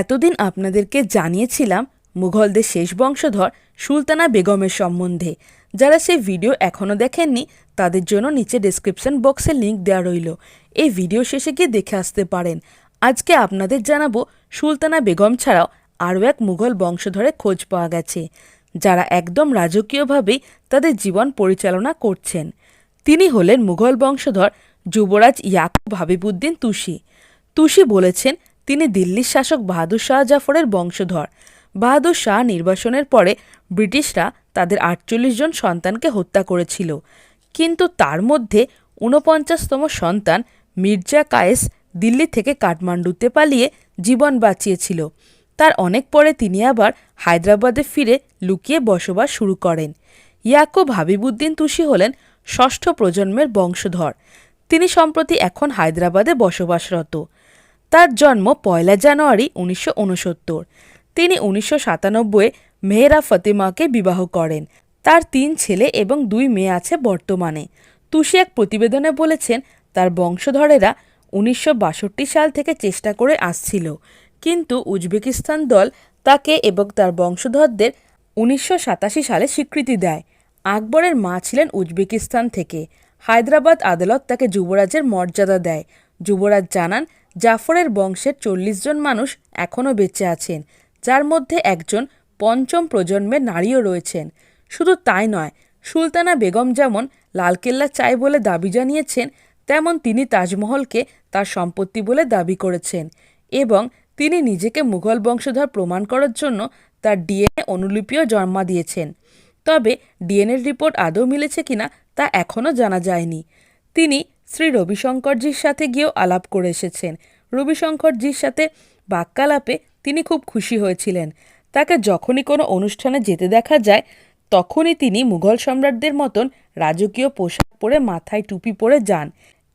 এতদিন আপনাদেরকে জানিয়েছিলাম, মুঘলদের শেষ বংশধর সুলতানা বেগমের সম্বন্ধে। যারা সেই ভিডিও এখনও দেখেননি, তাদের জন্য নিচে ডেসক্রিপশন বক্সে লিংক দেওয়া রইল। এই ভিডিও শেষে গিয়ে দেখে আসতে পারেন। আজকে আপনাদের জানাব, সুলতানা বেগম ছাড়াও আরও এক মুঘল বংশধরের খোঁজ পাওয়া গেছে, যারা একদম রাজকীয়ভাবেই তাদের জীবন পরিচালনা করছেন। তিনি হলেন মুঘল বংশধর যুবরাজ ইয়াকুব হাবিবুদ্দিন তুষি। তুষি বলেছেন তিনি দিল্লির শাসক বাহাদুর শাহ জাফরের বংশধর। বাহাদুর শাহ নির্বাসনের পরে ব্রিটিশরা তাদের আটচল্লিশ জন সন্তানকে হত্যা করেছিল। কিন্তু তার মধ্যে ঊনপঞ্চাশতম সন্তান মির্জা কায়েস দিল্লি থেকে কাঠমান্ডুতে পালিয়ে জীবন বাঁচিয়েছিল। তার অনেক পরে তিনি আবার হায়দ্রাবাদে ফিরে লুকিয়ে বসবাস শুরু করেন। ইয়াকুব হাবিবুদ্দিন তুষি হলেন ষষ্ঠ প্রজন্মের বংশধর। তিনি সম্প্রতি এখন হায়দ্রাবাদে বসবাসরত। তার জন্ম পয়লা জানুয়ারি উনিশশো তিনি উনিশশো সাতানব্বইয়ে মেহরা ফতেমাকে বিবাহ করেন। তার তিন ছেলে এবং দুই মেয়ে আছে বর্তমানে। তুষি এক প্রতিবেদনে বলেছেন, তার বংশধরেরা উনিশশো বাষট্টি সাল থেকে চেষ্টা করে আসছিল। কিন্তু উজবেকিস্তান দল তাকে এবং তার বংশধরদের উনিশশো সাতাশি সালে স্বীকৃতি দেয়। আকবরের মা ছিলেন উজবেকিস্তান থেকে। হায়দ্রাবাদ আদালত তাকে যুবরাজের মর্যাদা দেয়। যুবরাজ জানান জাফরের বংশের চল্লিশ জন মানুষ এখনও বেঁচে আছেন, যার মধ্যে একজন পঞ্চম প্রজন্মের নারীও রয়েছেন। শুধু তাই নয়, সুলতানা বেগম যেমন লালকেল্লা চাই বলে দাবি জানিয়েছেন, তেমন তিনি তাজমহলকে তার সম্পত্তি বলে দাবি করেছেন এবং তিনি নিজেকে মুঘল বংশধর প্রমাণ করার জন্য তার ডিএনএ অনুলিপিও জন্মা দিয়েছেন। তবে ডিএনএর রিপোর্ট আদৌ মিলেছে কিনা তা এখনও জানা যায়নি। তিনি শ্রী রবিশঙ্করজির সাথে গিয়েও আলাপ করে এসেছেন। রবিশঙ্করজির সাথে বাক্যালাপে তিনি খুব খুশি হয়েছিলেন। তাকে যখনই কোনো অনুষ্ঠানে যেতে দেখা যায়, তখনই তিনি মুঘল সম্রাটদের মতন রাজকীয় পোশাক পরে মাথায় টুপি পরে যান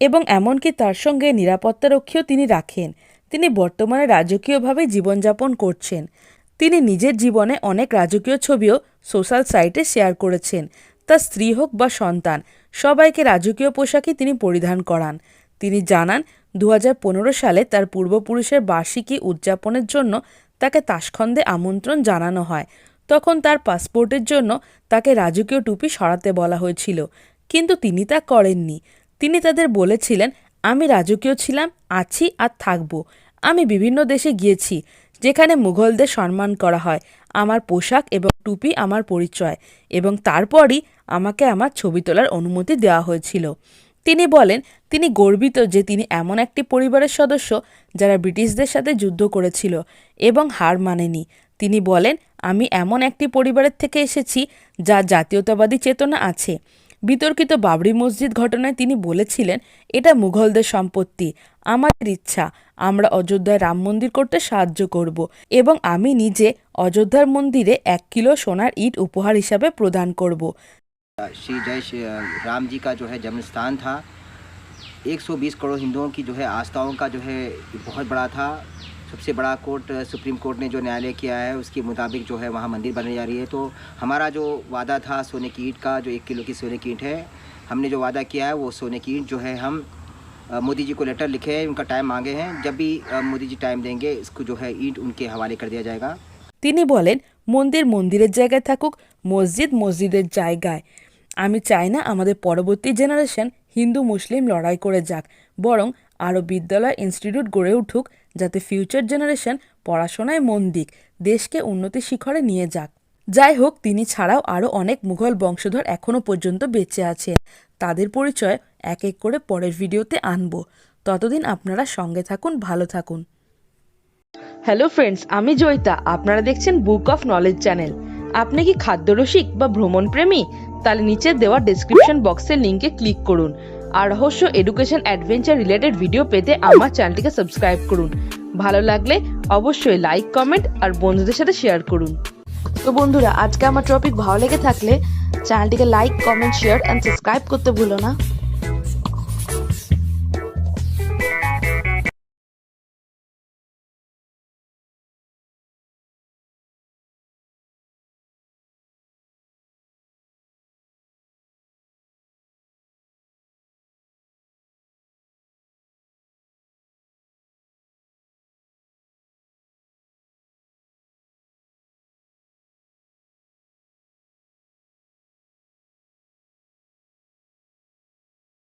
এবং এমনকি তার সঙ্গে নিরাপত্তারক্ষীও তিনি রাখেন। তিনি বর্তমানে রাজকীয়ভাবে জীবনযাপন করছেন। তিনি নিজের জীবনে অনেক রাজকীয় ছবিও সোশ্যাল সাইটে শেয়ার করেছেন। তার স্ত্রী হোক বা সন্তান সবাইকে রাজকীয় পোশাকই তিনি পরিধান করান। তিনি জানান দু হাজার পনেরো সালে তার পূর্বপুরুষের বার্ষিকী উদযাপনের জন্য তাকে তাসখন্দে আমন্ত্রণ জানানো হয়। তখন তার পাসপোর্টের জন্য তাকে রাজকীয় টুপি সরাতে বলা হয়েছিল। কিন্তু তিনি তা করেননি। তিনি তাদের বলেছিলেন, আমি রাজকীয় ছিলাম, আছি আর থাকব। আমি বিভিন্ন দেশে গিয়েছি। যেখানে মুঘলদের সম্মান করা হয়, আমার পোশাক এবং টুপি আমার পরিচয় এবং তারপরই আমাকে আমার ছবি তোলার অনুমতি দেওয়া হয়েছিল। তিনি বলেন, তিনি গর্বিত যে তিনি এমন একটি পরিবারের সদস্য যারা ব্রিটিশদের সাথে যুদ্ধ করেছিল এবং হার মানেনি। তিনি বলেন, আমি এমন একটি পরিবারের থেকে এসেছি যা জাতীয়তাবাদী চেতনা আছে। বিতর্কিত বাবরি মসজিদ ঘটনায় তিনি বলেছিলেন, এটা মুঘলদের সম্পত্তি, আমাদের ইচ্ছা। আমরা অযোধ্যায় রাম মন্দির করতে সাহায্য করব এবং আমি নিজে অযোধ্যার মন্দিরে এক কিলো সোনার ইট উপহার হিসাবে প্রদান করব श्री जय श्री राम जी का जो है जन्म स्थान था 120 करोड़ हिंदुओं की जो है आस्थाओं का जो है बहुत बड़ा था सबसे बड़ा कोर्ट सुप्रीम कोर्ट ने जो न्यायालय किया है उसके मुताबिक जो है वहाँ मंदिर बनने जा रही है तो हमारा जो वादा था सोने की ईंट का जो एक किलो की सोने की ईंट है हमने जो वादा किया है वो सोने की ईंट जो है हम अ, मोदी जी को लेटर लिखे हैं उनका टाइम मांगे हैं जब भी अ, मोदी जी टाइम देंगे इसको जो है ईंट उनके हवाले कर दिया जाएगा তিনি বলেন মন্দির মন্দিরের জায়গায় থাকুক মসজিদ মসজিদের জায়গায় আমি চাই না আমাদের পরবর্তী জেনারেশন হিন্দু মুসলিম লড়াই করে যাক বরং আরও বিদ্যালয় ইনস্টিটিউট গড়ে উঠুক যাতে ফিউচার জেনারেশন পড়াশোনায় মন দিক দেশকে উন্নতি শিখরে নিয়ে যাক যাই হোক তিনি ছাড়াও আরও অনেক মুঘল বংশধর এখনও পর্যন্ত বেঁচে আছেন তাদের পরিচয় এক এক করে পরের ভিডিওতে আনব। ততদিন আপনারা সঙ্গে থাকুন, ভালো থাকুন। হ্যালো ফ্রেন্ডস, আমি জয়িতা। আপনারা দেখছেন বুক অফ নলেজ চ্যানেল। আপনি কি খাদ্যরসিক বা ভ্রমণ প্রেমী তাহলে নিচে দেওয়া ডেসক্রিপশন বক্সের লিংকে ক্লিক করুন। আর রহস্য এডুকেশন অ্যাডভেঞ্চার রিলেটেড ভিডিও পেতে আমার চ্যানেলটিকে সাবস্ক্রাইব করুন। ভালো লাগলে অবশ্যই লাইক কমেন্ট আর বন্ধুদের সাথে শেয়ার করুন। তো বন্ধুরা, আজকে আমার টপিক ভালো লেগে থাকলে চ্যানেলটিকে like comment share and subscribe করতে ভুলো না।